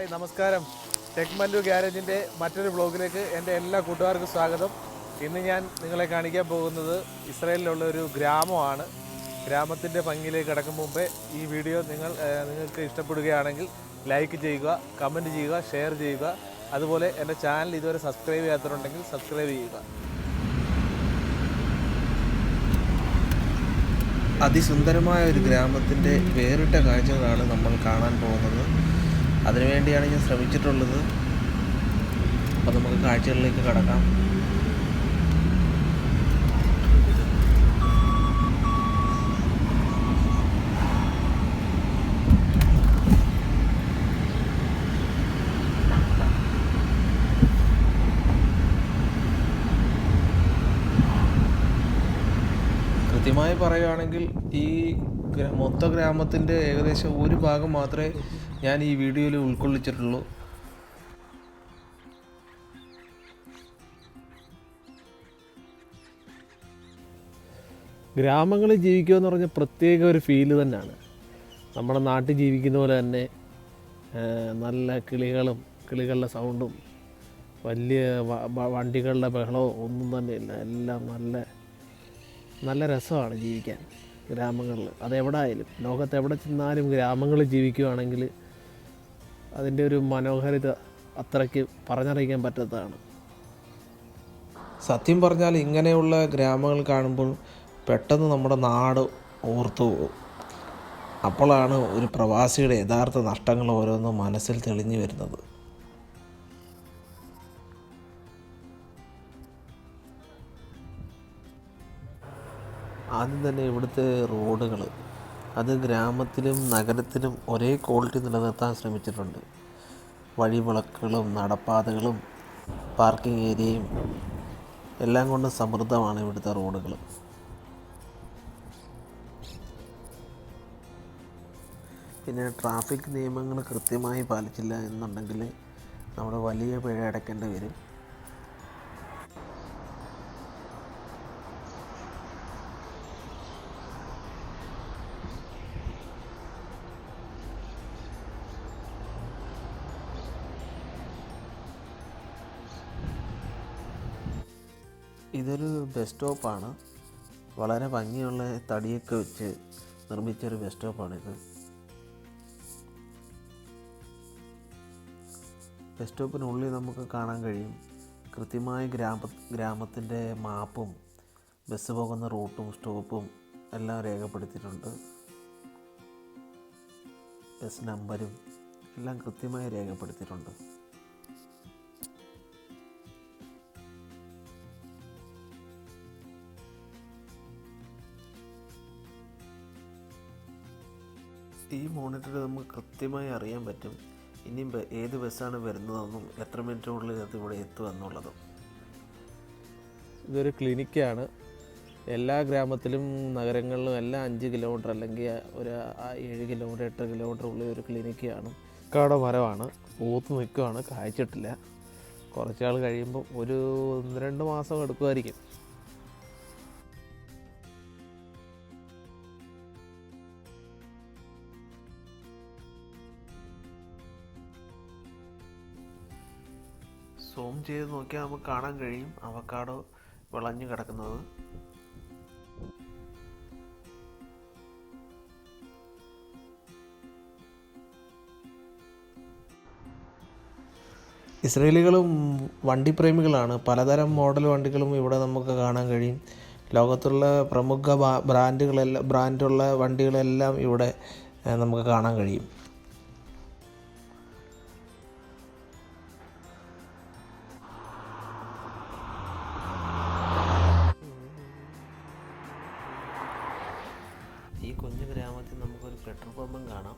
Hi നമസ്കാരം. ടെക്മല്ലു ഗ്യാരേജിന്റെ മറ്റൊരു ബ്ലോഗിലേക്ക് എന്റെ എല്ലാ കൂട്ടുകാർക്കും സ്വാഗതം. ഇന്ന് ഞാൻ നിങ്ങളെ കാണിക്കാൻ പോകുന്നത് ഇസ്രയേലിലുള്ള ഒരു ഗ്രാമമാണ്. ഗ്രാമത്തിന്റെ ഭംഗിയിലേക്ക് കടക്കും മുമ്പേ ഈ വീഡിയോ നിങ്ങൾ നിങ്ങൾക്ക് ഇഷ്ടപ്പെടുകയാണെങ്കിൽ ലൈക്ക് ചെയ്യുക കമന്റ് ചെയ്യുക ഷെയർ ചെയ്യുക. അതുപോലെ എന്റെ ചാനൽ ഇതുവരെ സബ്സ്ക്രൈബ് ചെയ്യാത്തവരുണ്ടെങ്കിൽ സബ്സ്ക്രൈബ് ചെയ്യുക. അതിസുന്ദരമായ ഒരു ഗ്രാമത്തിന്റെ വേറിട്ട കാഴ്ചകളാണ് നമ്മൾ കാണാൻ പോകുന്നത്. അതിനുവേണ്ടിയാണ് ഞാൻ ശ്രമിച്ചിട്ടുള്ളത്. അപ്പോൾ നമുക്ക് കാഴ്ചകളിലേക്ക് കടക്കാം. കൃത്യമായി പറയുകയാണെങ്കിൽ ഈ മൊത്ത ഗ്രാമത്തിന്റെ ഏകദേശം ഒരു ഭാഗം മാത്രമേ ഞാൻ ഈ വീഡിയോയിൽ ഉൾക്കൊള്ളിച്ചിട്ടുള്ളൂ. ഗ്രാമങ്ങളിൽ ജീവിക്കുക എന്ന് പറഞ്ഞാൽ പ്രത്യേക ഒരു ഫീൽ തന്നെയാണ്. നമ്മുടെ നാട്ടിൽ ജീവിക്കുന്ന പോലെ തന്നെ നല്ല കിളികളും കിളികളുടെ സൗണ്ടും വലിയ വണ്ടികളുടെ ബഹളവും ഒന്നും തന്നെയില്ല. എല്ലാം നല്ല നല്ല രസമാണ് ജീവിക്കാൻ ഗ്രാമങ്ങളിൽ. അതെവിടെ ആയാലും ലോകത്ത് എവിടെ ചെന്നാലും ഗ്രാമങ്ങളിൽ ജീവിക്കുകയാണെങ്കിൽ അതിന്റെ ഒരു മനോഹാരിത അത്രയ്ക്ക് പറഞ്ഞറിയിക്കാൻ പറ്റാത്തതാണ്. സത്യം പറഞ്ഞാൽ ഇങ്ങനെയുള്ള ഗ്രാമങ്ങൾ കാണുമ്പോൾ പെട്ടെന്ന് നമ്മുടെ നാട് ഓർത്തു പോകും. അപ്പോഴാണ് ഒരു പ്രവാസിയുടെ യഥാർത്ഥ നഷ്ടങ്ങൾ ഓരോന്നും മനസ്സിൽ തെളിഞ്ഞു വരുന്നത്. ആദ്യം തന്നെ ഇവിടുത്തെ റോഡുകൾ അത് ഗ്രാമത്തിലും നഗരത്തിലും ഒരേ ക്വാളിറ്റി നിലനിർത്താൻ ശ്രമിച്ചിട്ടുണ്ട്. വഴിവിളക്കുകളും നടപ്പാതകളും പാർക്കിംഗ് ഏരിയയും എല്ലാം കൊണ്ടും സമൃദ്ധമാണ് ഇവിടുത്തെ റോഡുകൾ പിന്നെ ട്രാഫിക് നിയമങ്ങൾ കൃത്യമായി പാലിച്ചില്ല എന്നുണ്ടെങ്കിൽ നമ്മൾ വലിയ പിഴ അടയ്ക്കേണ്ടി വരും. ഇതൊരു ബസ് സ്റ്റോപ്പാണ് വളരെ ഭംഗിയുള്ള തടിയൊക്കെ വെച്ച് നിർമ്മിച്ചൊരു ബസ് സ്റ്റോപ്പാണിത് ബസ് സ്റ്റോപ്പിനുള്ളിൽ നമുക്ക് കാണാൻ കഴിയും കൃത്യമായ ഗ്രാമ ഗ്രാമത്തിന്റെ മാപ്പും ബസ് പോകുന്ന റൂട്ടും സ്റ്റോപ്പും എല്ലാം രേഖപ്പെടുത്തിയിട്ടുണ്ട്. ബസ് നമ്പരും എല്ലാം കൃത്യമായി രേഖപ്പെടുത്തിയിട്ടുണ്ട്. ഈ മോണിറ്ററിൽ നമുക്ക് കൃത്യമായി അറിയാൻ പറ്റും ഇനി ഏത് ബസ്സാണ് വരുന്നതെന്നും എത്ര മിനിറ്റിനുള്ളിൽ അത് ഇവിടെ എത്തുമെന്നുള്ളതും ഇതൊരു ക്ലിനിക്കാണ് എല്ലാ ഗ്രാമത്തിലും നഗരങ്ങളിലും എല്ലാം അഞ്ച് കിലോമീറ്റർ അല്ലെങ്കിൽ ഒരു ഏഴ് കിലോമീറ്റർ എട്ട് കിലോമീറ്റർ ഉള്ളിൽ ഒരു ക്ലിനിക്കാണ് കാണും കാട മരമാണ്. പൂത്ത് നിൽക്കുകയാണ് കായ്ച്ചിട്ടില്ല. കുറച്ചാൾ കഴിയുമ്പോൾ ഒരു ഒന്ന് രണ്ട് മാസം എടുക്കുമായിരിക്കും. ചെയ്ത് നോക്കിയാൽ നമുക്ക് കാണാൻ കഴിയും. അവക്കാടോ വിളഞ്ഞു കിടക്കുന്നത്. വണ്ടി പ്രേമികളാണ് പലതരം മോഡൽ വണ്ടികളും ഇവിടെ നമുക്ക് കാണാൻ കഴിയും. ലോകത്തുള്ള പ്രമുഖ ബ്രാൻഡുകളെല്ലാം ബ്രാൻഡുള്ള വണ്ടികളെല്ലാം ഇവിടെ നമുക്ക് കാണാൻ കഴിയും. പെട്രോൾ പമ്പും കാണാം.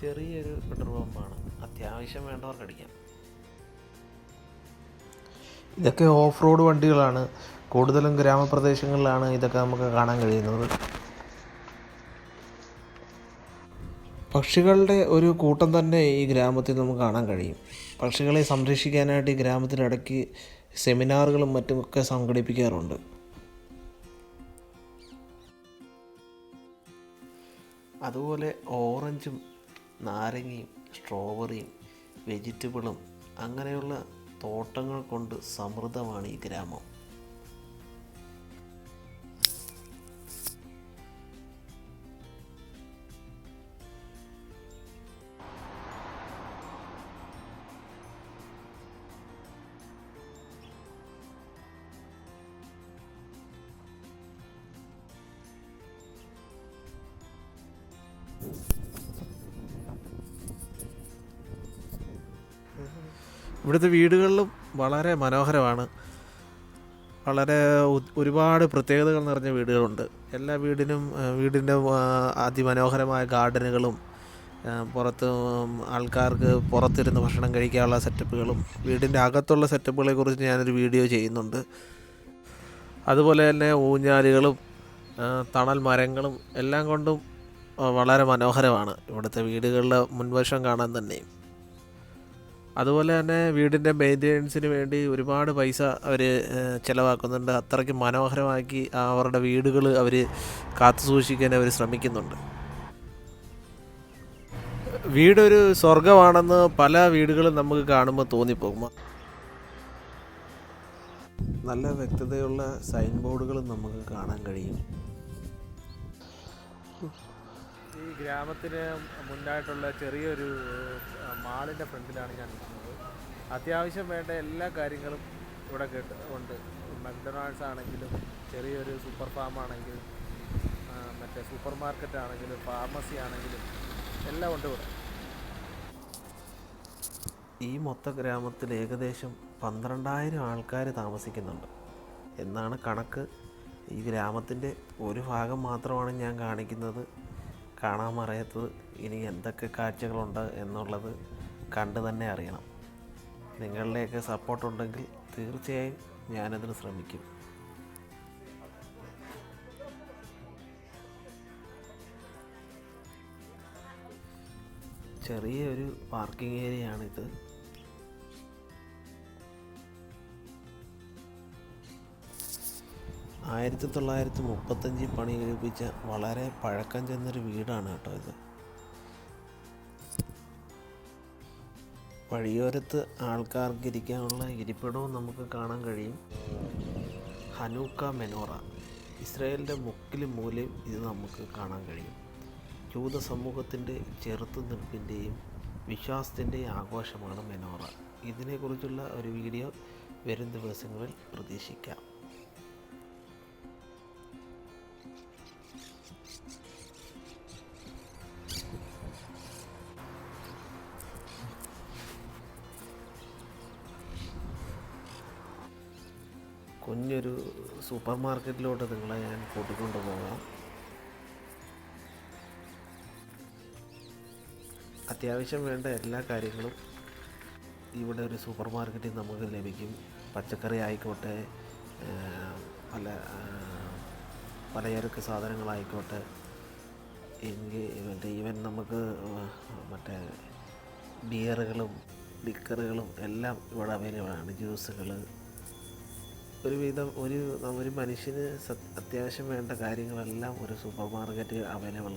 ചെറിയൊരു പെട്രോൾ പമ്പാണ്. അത്യാവശ്യം വേണ്ടവർക്ക് അടിക്കാം. ഇതൊക്കെ ഓഫ് റോഡ് വണ്ടികളാണ്. കൂടുതലും ഗ്രാമപ്രദേശങ്ങളിലാണ് ഇതൊക്കെ നമുക്ക് കാണാൻ കഴിയുന്നത്. പക്ഷികളുടെ ഒരു കൂട്ടം തന്നെ ഈ ഗ്രാമത്തിൽ നമുക്ക് കാണാൻ കഴിയും. പക്ഷികളെ സംരക്ഷിക്കാനായിട്ട് ഈ ഗ്രാമത്തിനിടയ്ക്ക് സെമിനാറുകളും മറ്റുമൊക്കെ സംഘടിപ്പിക്കാറുണ്ട്. അതുപോലെ ഓറഞ്ചും നാരങ്ങയും സ്ട്രോബെറിയും വെജിറ്റബിളും അങ്ങനെയുള്ള തോട്ടങ്ങൾ കൊണ്ട് സമൃദ്ധമാണ് ഈ ഗ്രാമം. ഇവിടുത്തെ വീടുകളിലും വളരെ മനോഹരമാണ്. വളരെ ഒരുപാട് പ്രത്യേകതകൾ നിറഞ്ഞ വീടുകളുണ്ട്. എല്ലാ വീടിനും വീടിന്റെ അതിമനോഹരമായ ഗാർഡനുകളും പുറത്ത് ആൾക്കാർക്ക് പുറത്തിരുന്ന് ഭക്ഷണം കഴിക്കാനുള്ള സെറ്റപ്പുകളും വീടിന്റെ അകത്തുള്ള സെറ്റപ്പുകളെ കുറിച്ച് ഞാനൊരു വീഡിയോ ചെയ്യുന്നുണ്ട്. അതുപോലെ തന്നെ ഊഞ്ഞാലുകളും തണൽ മരങ്ങളും എല്ലാം കൊണ്ടും വളരെ മനോഹരമാണ്. ഇവിടുത്തെ വീടുകളുടെ മുൻവശം കാണാൻ തന്നെ അതുപോലെ തന്നെ വീടിന്റെ മെയിന്റെനൻസിന് വേണ്ടി ഒരുപാട് പൈസ അവർ ചിലവാക്കുന്നുണ്ട്. അത്രയ്ക്ക് മനോഹരമാക്കി അവരുടെ വീടുകൾ അവർ കാത്തു സൂക്ഷിക്കാൻ അവർ ശ്രമിക്കുന്നുണ്ട്. വീടൊരു സ്വർഗമാണെന്ന് പല വീടുകളും നമുക്ക് കാണുമ്പോൾ തോന്നിപ്പോകും. നല്ല വ്യക്തതയുള്ള സൈൻ ബോർഡുകളും നമുക്ക് കാണാൻ കഴിയും. ഗ്രാമത്തിന് മുന്നായിട്ടുള്ള ചെറിയൊരു മാളിന്റെ ഫ്രണ്ടിലാണ് ഞാൻ നിൽക്കുന്നത്. അത്യാവശ്യം വേണ്ട എല്ലാ കാര്യങ്ങളും ഇവിടെ കേട്ട് ഉണ്ട്. മക്ഡൊണാൾഡ്സ് ആണെങ്കിലും ചെറിയൊരു സൂപ്പർ ഫാം ആണെങ്കിലും മറ്റേ സൂപ്പർ മാർക്കറ്റ് ആണെങ്കിലും ഫാർമസി ആണെങ്കിലും എല്ലാം ഉണ്ട് ഇവിടെ. ഈ മൊത്ത ഗ്രാമത്തിൽ ഏകദേശം പന്ത്രണ്ടായിരം ആൾക്കാർ താമസിക്കുന്നുണ്ട്. എന്നാണ് കണക്ക്. ഈ ഗ്രാമത്തിന്റെ ഒരു ഭാഗം മാത്രമാണ് ഞാൻ കാണിക്കുന്നത്. കാണാൻ അറിയാത്തത് ഇനി എന്തൊക്കെ കാഴ്ചകളുണ്ട് എന്നുള്ളത് കണ്ടു തന്നെ അറിയണം. നിങ്ങളുടെയൊക്കെ സപ്പോർട്ടുണ്ടെങ്കിൽ തീർച്ചയായും ഞാനതിന് ശ്രമിക്കും. ചെറിയൊരു പാർക്കിംഗ് ഏരിയയാണിത് ആയിരത്തി തൊള്ളായിരത്തി മുപ്പത്തഞ്ചിൽ പണി കഴിപ്പിച്ച വളരെ പഴക്കം ചെന്നൊരു വീടാണ് കേട്ടോ ഇത്. വഴിയോരത്ത് ആൾക്കാർക്ക് ഇരിക്കാനുള്ള ഇരിപ്പിടവും നമുക്ക് കാണാൻ കഴിയും. Hanukkah menorah. ഇസ്രായേലിന്റെ മുക്കിലും മൂലയും ഇത് നമുക്ക് കാണാൻ കഴിയും. ജൂത സമൂഹത്തിന്റെ ചെറുത്തുനിൽപ്പിന്റെയും വിശ്വാസത്തിന്റെയും ആഘോഷമാണ് മെനോറ. ഇതിനെക്കുറിച്ചുള്ള ഒരു വീഡിയോ വരും ദിവസങ്ങളിൽ പ്രതീക്ഷിക്കാം. കുഞ്ഞൊരു സൂപ്പർ മാർക്കറ്റിലോട്ട് നിങ്ങളെ ഞാൻ കൂട്ടിക്കൊണ്ട് പോകാം അത്യാവശ്യം വേണ്ട എല്ലാ കാര്യങ്ങളും ഇവിടെ ഒരു സൂപ്പർ മാർക്കറ്റിൽ നമുക്ക് ലഭിക്കും. പച്ചക്കറി ആയിക്കോട്ടെ പല പലചരക്ക് സാധനങ്ങളായിക്കോട്ടെ എങ്കിൽ മറ്റേ ഈവൻ നമുക്ക് മറ്റേ ബിയറുകളും ലിക്കറുകളും എല്ലാം ഇവിടെ അവൈലബിൾ ആണ്. ജ്യൂസുകൾ ഒരുവിധം ഒരു ഒരു മനുഷ്യന് അത്യാവശ്യം വേണ്ട കാര്യങ്ങളെല്ലാം ഒരു സൂപ്പർ മാർക്കറ്റ് അവൈലബിൾ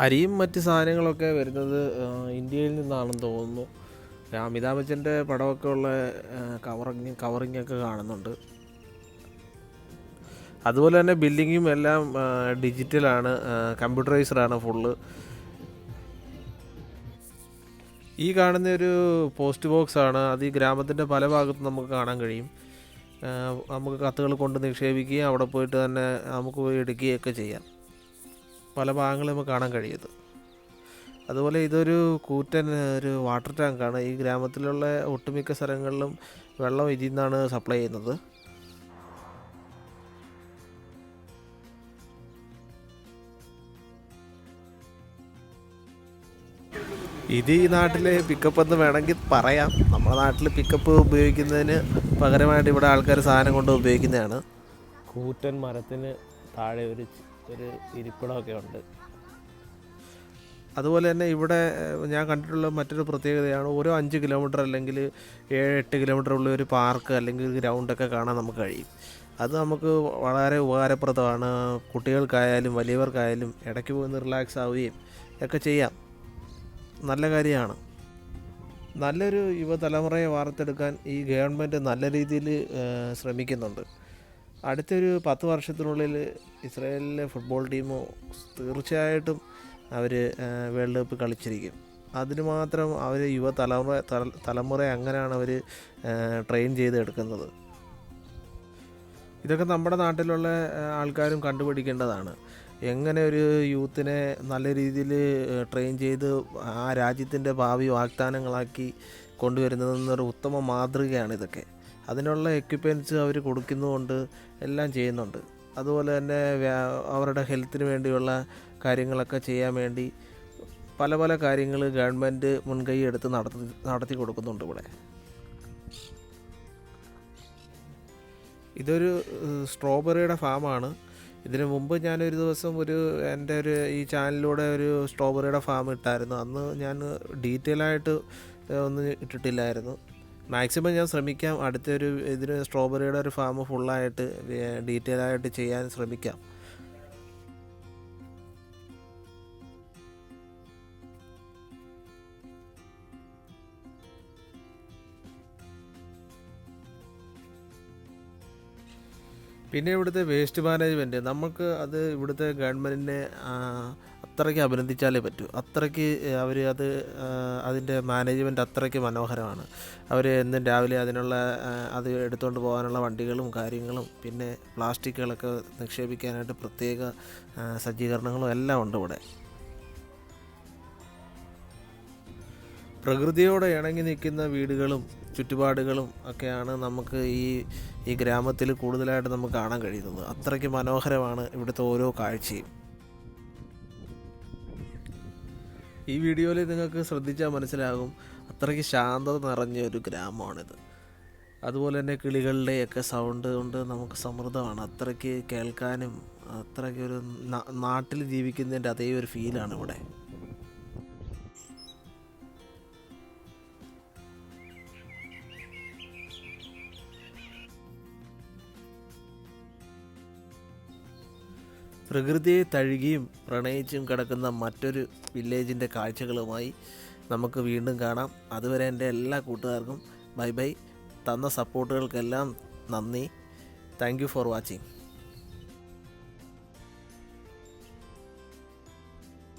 അരിയും മറ്റ് സാധനങ്ങളൊക്കെ വരുന്നത് ഇന്ത്യയിൽ നിന്നാണെന്ന് തോന്നുന്നു. അമിതാഭ് ബച്ചന്റെ പടമൊക്കെ ഉള്ള കവറിങ് കവറിങ് ഒക്കെ കാണുന്നുണ്ട്. അതുപോലെ തന്നെ ബില്ലിങ്ങും എല്ലാം ഡിജിറ്റലാണ് കമ്പ്യൂട്ടറൈസ്ഡാണ് ഫുള്ള് ഈ കാണുന്ന ഒരു പോസ്റ്റ് ബോക്സ് ആണ്. അത് ഈ ഗ്രാമത്തിന്റെ പല ഭാഗത്തും നമുക്ക് കാണാൻ കഴിയും. നമുക്ക് കത്തുകൾ കൊണ്ട് നിക്ഷേപിക്കുകയും അവിടെ പോയിട്ട് തന്നെ നമുക്ക് പോയി എടുക്കുകയൊക്കെ ചെയ്യാം. പല ഭാഗങ്ങളും നമുക്ക് കാണാൻ കഴിയുന്നത്. അതുപോലെ ഇതൊരു കൂറ്റൻ ഒരു വാട്ടർ ടാങ്കാണ് ഈ ഗ്രാമത്തിലുള്ള ഒട്ടുമിക്ക സ്ഥലങ്ങളിലും വെള്ളം ഇതിൽ നിന്നാണ് സപ്ലൈ ചെയ്യുന്നത്. ഇത് ഈ നാട്ടിലെ പിക്കപ്പ് എന്ന് വേണമെങ്കിൽ പറയാം. നമ്മുടെ നാട്ടിൽ പിക്കപ്പ് ഉപയോഗിക്കുന്നതിന് പകരമായിട്ട് ഇവിടെ ആൾക്കാർ സാധനം കൊണ്ട് ഉപയോഗിക്കുന്നതാണ്. കൂറ്റൻ മരത്തിന് താഴെ ഒരു ഒരു ഇരിപ്പിടമൊക്കെ ഉണ്ട്. അതുപോലെ തന്നെ ഇവിടെ ഞാൻ കണ്ടിട്ടുള്ള മറ്റൊരു പ്രത്യേകതയാണ് ഓരോ അഞ്ച് കിലോമീറ്റർ അല്ലെങ്കിൽ ഏഴ് എട്ട് കിലോമീറ്റർ ഉള്ള ഒരു പാർക്ക് അല്ലെങ്കിൽ ഗ്രൗണ്ടൊക്കെ കാണാൻ നമുക്ക് കഴിയും. അത് നമുക്ക് വളരെ ഉപകാരപ്രദമാണ്. കുട്ടികൾക്കായാലും വലിയവർക്കായാലും ഇടയ്ക്ക് പോകുന്ന റിലാക്സ് ആവുകയും ഒക്കെ ചെയ്യാം. നല്ല കാര്യമാണ്. നല്ലൊരു യുവതലമുറയെ വാർത്തെടുക്കാൻ ഈ ഗവൺമെന്റ് നല്ല രീതിയിൽ ശ്രമിക്കുന്നുണ്ട്. അടുത്തൊരു പത്ത് വർഷത്തിനുള്ളിൽ ഇസ്രായേലിലെ ഫുട്ബോൾ ടീം തീർച്ചയായിട്ടും അവർ വേൾഡ് കപ്പ് കളിച്ചിരിക്കും. അതിന് മാത്രം അവർ യുവ തലമുറ തലമുറ അങ്ങനെയാണ് അവർ ട്രെയിൻ ചെയ്തെടുക്കുന്നത്. ഇതൊക്കെ നമ്മുടെ നാട്ടിലുള്ള ആൾക്കാരും കണ്ടുപിടിക്കേണ്ടതാണ്. എങ്ങനെ ഒരു യൂത്തിനെ നല്ല രീതിയിൽ ട്രെയിൻ ചെയ്ത് ആ രാജ്യത്തിന്റെ ഭാവി വാഗ്ദാനങ്ങളാക്കി കൊണ്ടുവരുന്നതെന്നൊരു ഉത്തമ മാതൃകയാണ് ഇതൊക്കെ. അതിനുള്ള എക്യുപ്മെന്റ്സ് അവർ കൊടുക്കുന്നതുകൊണ്ട് എല്ലാം ചെയ്യുന്നുണ്ട്. അതുപോലെ തന്നെ അവരുടെ ഹെൽത്തിന് വേണ്ടിയുള്ള കാര്യങ്ങളൊക്കെ ചെയ്യാൻ വേണ്ടി പല പല കാര്യങ്ങൾ ഗവൺമെന്റ് മുൻകൈ എടുത്ത് നടത്തി നടത്തി കൊടുക്കുന്നുണ്ട് ഇവിടെ. ഇതൊരു സ്ട്രോബെറിയുടെ ഫാമാണ് ഇതിനു മുമ്പ് ഞാനൊരു ദിവസം ഒരു എന്റെ ഒരു ഈ ചാനലിലൂടെ ഒരു സ്ട്രോബെറിയുടെ ഫാം ഇട്ടായിരുന്നു. അന്ന് ഞാൻ ഡീറ്റെയിൽ ആയിട്ട് ഒന്നും ഇട്ടിട്ടില്ലായിരുന്നു. മാക്സിമം ഞാൻ ശ്രമിക്കാം. അടുത്തൊരു ഇതിന് സ്ട്രോബെറിയുടെ ഒരു ഫാം ഫുള്ളായിട്ട് ഡീറ്റെയിൽ ആയിട്ട് ചെയ്യാൻ ശ്രമിക്കാം. പിന്നെ ഇവിടുത്തെ വേസ്റ്റ് മാനേജ്മെന്റ് നമുക്ക് അത് ഇവിടുത്തെ ഗവൺമെന്റിനെ അത്രയ്ക്ക് അഭിനന്ദിച്ചാലേ പറ്റൂ. അത്രയ്ക്ക് അവർ അത് അതിന്റെ മാനേജ്മെന്റ് അത്രയ്ക്ക് മനോഹരമാണ്. അവർ എന്നും രാവിലെ അതിനുള്ള അത് എടുത്തുകൊണ്ട് പോകാനുള്ള വണ്ടികളും കാര്യങ്ങളും പിന്നെ പ്ലാസ്റ്റിക്കുകളൊക്കെ നിക്ഷേപിക്കാനായിട്ട് പ്രത്യേക സജ്ജീകരണങ്ങളും എല്ലാം ഉണ്ട് ഇവിടെ. പ്രകൃതിയോട് ഇണങ്ങി നിൽക്കുന്ന വീടുകളും ചുറ്റുപാടുകളും ഒക്കെയാണ് നമുക്ക് ഈ ഈ ഗ്രാമത്തിൽ കൂടുതലായിട്ട് നമുക്ക് കാണാൻ കഴിയുന്നത്. അത്രയ്ക്ക് മനോഹരമാണ് ഇവിടുത്തെ ഓരോ കാഴ്ചയും. ഈ വീഡിയോയിൽ നിങ്ങൾക്ക് ശ്രദ്ധിച്ചാൽ മനസ്സിലാകും അത്രയ്ക്ക് ശാന്തത നിറഞ്ഞ ഒരു ഗ്രാമമാണിത്. അതുപോലെ തന്നെ കിളികളുടെയൊക്കെ സൗണ്ട് കൊണ്ട് നമുക്ക് സമൃദ്ധമാണ്. അത്രയ്ക്ക് കേൾക്കാനും അത്രയ്ക്ക് ഒരു നാട്ടിൽ ജീവിക്കുന്നതിന്റെ അതേ ഒരു ഫീലാണ് ഇവിടെ. പ്രകൃതിയെ തഴുകിയും പ്രണയിച്ചും കിടക്കുന്ന മറ്റൊരു വില്ലേജിന്റെ കാഴ്ചകളുമായി നമുക്ക് വീണ്ടും കാണാം. അതുവരെ എന്റെ എല്ലാ കൂട്ടുകാർക്കും ബൈ ബൈ. തന്ന സപ്പോർട്ടുകൾക്കെല്ലാം നന്ദി. Thank for watching